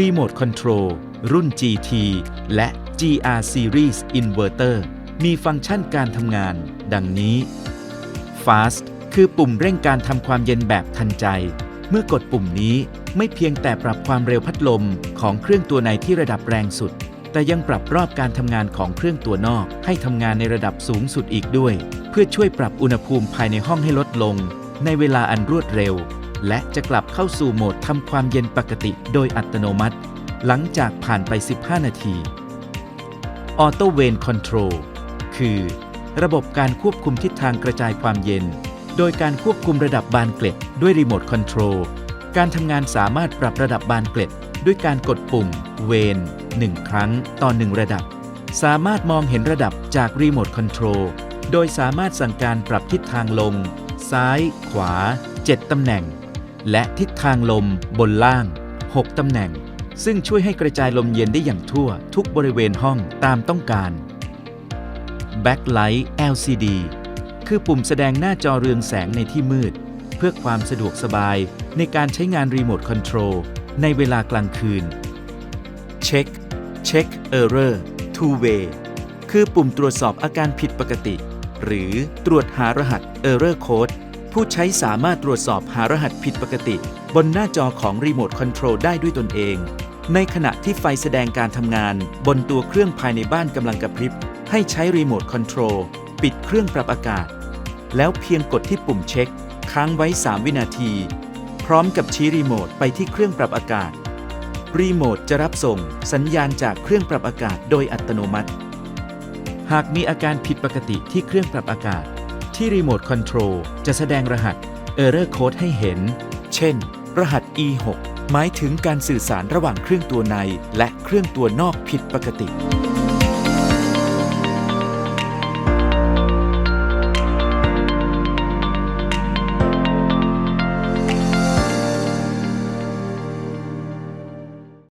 Remote Control รุ่น GT และ GR Series Inverter มีฟังก์ชันการทำงาน ดังนี้ Fast คือปุ่มเร่งการทำความเย็นแบบทันใจ เมื่อกดปุ่มนี้ไม่เพียงแต่ปรับความเร็วพัดลมของเครื่องตัวในที่ระดับแรงสุด แต่ยังปรับรอบการทำงานของเครื่องตัวนอกให้ทำงานในระดับสูงสุดอีกด้วย เพื่อช่วยปรับอุณหภูมิภายในห้องให้ลดลง ในเวลาอันรวดเร็ว และจะกลับเข้าสู่โหมดทำความเย็นปกติโดยอัตโนมัติ หลังจากผ่านไป 15 นาที Auto Vane Control คือระบบการควบคุมทิศทางกระจายความเย็น โดยการควบคุมระดับบานเกล็ดด้วยรีโมทคอนโทรลการทำงานสามารถปรับระดับบานเกล็ด ด้วยการกดปุ่มเวน1 ครั้งต่อ 1 ระดับ สามารถมองเห็นระดับจากรีโมทคอนโทรลโดยสามารถสั่งการปรับทิศทางลง ซ้าย ขวา 7 ตำแหน่ง และทิศทางลมบนล่าง 6 ตำแหน่ง ซึ่งช่วยให้กระจายลมเย็นได้อย่างทั่วทุกบริเวณห้องตามต้องการ Backlight LCD คือปุ่มแสดงหน้าจอเรืองแสงในที่มืด เพื่อความสะดวกสบายในการใช้งานรีโมทคอนโทรลในเวลากลางคืน Check Check Error Two Way คือปุ่มตรวจสอบอาการผิดปกติ หรือตรวจหารหัส Error Code ผู้ใช้สามารถตรวจสอบหารหัสผิดปกติ บนหน้าจอของรีโมทคอนโทรลได้ด้วยตนเอง ในขณะที่ไฟแสดงการทำงาน บนตัวเครื่องภายในบ้านกำลังกระพริบ ให้ใช้รีโมทคอนโทรลปิดเครื่องปรับอากาศ แล้วเพียงกดที่ปุ่มเช็ค ค้างไว้ 3 วินาที พร้อมกับชี้รีโมทไปที่เครื่องปรับอากาศ รีโมทจะรับส่งสัญญาณจากเครื่องปรับอากาศโดยอัตโนมัติ หากมีอาการผิดปกติที่เครื่องปรับอากาศ ที่รีโมทคอนโทรลจะแสดงรหัส Error Code ให้เห็น เช่น รหัส E6 หมายถึงการสื่อสารระหว่างเครื่องตัวในและเครื่องตัวนอกผิดปกติ